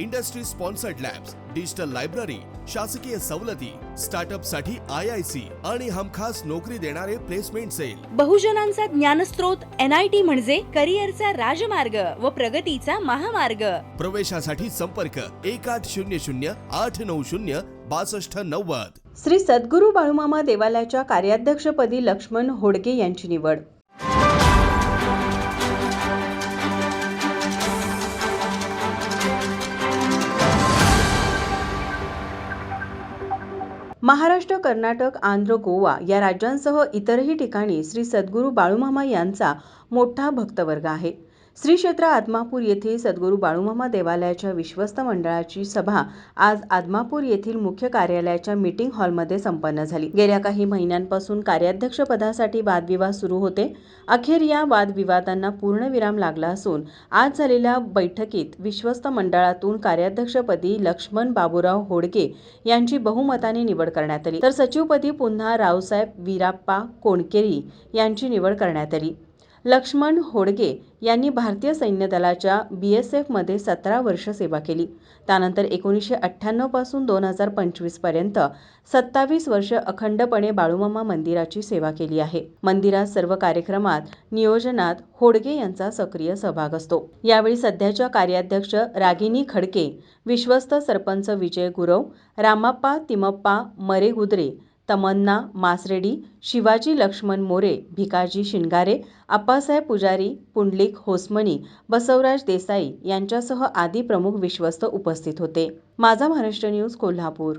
industry sponsored labs digital library शासकीय सवलती स्टार्टअपसाठी I I C आणि हमखास नोकरी देणारे प्लेसमेंट सेल. बहुजनांचा ज्ञानस्रोत एन आय टी म्हणजे करिअरचा राजमार्ग व प्रगतीचा महामार्ग. प्रवेशासाठी संपर्क एक आठ शून्य शून्य आठ नऊ शून्य बासष्ट नव्वद. श्री सद्गुरू बाळूमामा देवालयाच्या कार्याध्यक्षपदी लक्ष्मण होडगे यांची निवड. महाराष्ट्र कर्नाटक आंध्र गोवा या राज्यांसह इतरही ठिकाणी श्री सद्गुरू बाळूमामा यांचा मोठा भक्तवर्ग आहे. श्री क्षेत्र आदमापूर येथील सद्गुरू बाळूमामा देवालयाच्या विश्वस्त मंडळाची सभा आज आदमापूर येथील मुख्य कार्यालयाच्या मीटिंग हॉलमध्ये संपन्न झाली. गेल्या काही महिन्यांपासून कार्याध्यक्षपदासाठी वादविवाद सुरू होते. अखेर या वादविवादांना पूर्णविराम लागला असून आज झालेल्या बैठकीत विश्वस्त मंडळातून कार्याध्यक्षपदी लक्ष्मण बाबूराव होडके यांची बहुमताने निवड करण्यात आली. तर सचिवपदी पुन्हा रावसाहेब वीराप्पा कोणकेरी यांची निवड करण्यात आली. लक्ष्मण होडगे यांनी भारतीय सैन्य दलाच्या बी एस एफमध्ये सतरा वर्ष सेवा केली. त्यानंतर एकोणीसशे अठ्ठ्याण्णवपासून दोन हजार पंचवीसपर्यंत सत्तावीस वर्ष अखंडपणे बाळूमामा मंदिराची सेवा केली आहे. मंदिरात सर्व कार्यक्रमात नियोजनात होडगे यांचा सक्रिय सहभाग असतो. यावेळी सध्याच्या कार्याध्यक्ष रागिनी खडके विश्वस्त सरपंच विजय गुरव रामाप्पा तिमप्पा मरेगुद्रे तमन्ना मासरेडी शिवाजी लक्ष्मण मोरे भिकाजी शिंगारे आप्पासाहेब पुजारी पुंडलिक होसमणी बसवराज देसाई यांच्यासह आदी प्रमुख विश्वस्त उपस्थित होते. माझा महाराष्ट्र न्यूज कोल्हापूर.